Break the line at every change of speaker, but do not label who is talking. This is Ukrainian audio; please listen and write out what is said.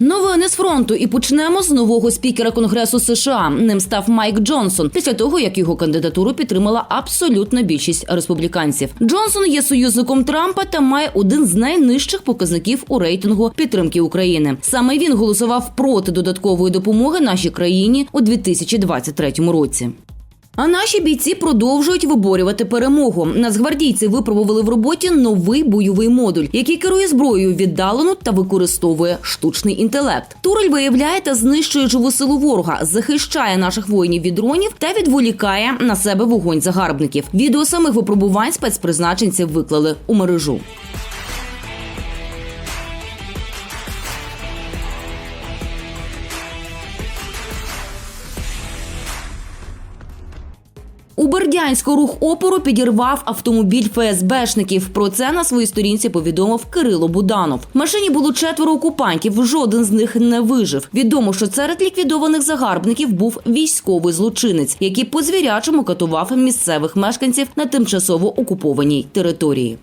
Новини з фронту і почнемо з нового спікера Конгресу США. Ним став Майк Джонсон після того, як його кандидатуру підтримала абсолютна більшість республіканців. Джонсон є союзником Трампа та має один з найнижчих показників у рейтингу підтримки України. Саме він голосував проти додаткової допомоги нашій країні у 2023 році. А наші бійці продовжують виборювати перемогу. Нацгвардійці випробували в роботі новий бойовий модуль, який керує зброєю віддалено та використовує штучний інтелект. Турель виявляє та знищує живу силу ворога, захищає наших воїнів від дронів та відволікає на себе вогонь загарбників. Відео самих випробувань спецпризначенці виклали у мережу. У Бердянську рух опору підірвав автомобіль ФСБшників. Про це на своїй сторінці повідомив Кирило Буданов. В машині було четверо окупантів. Жоден з них не вижив. Відомо, що серед ліквідованих загарбників був військовий злочинець, який по звірячому катував місцевих мешканців на тимчасово окупованій території.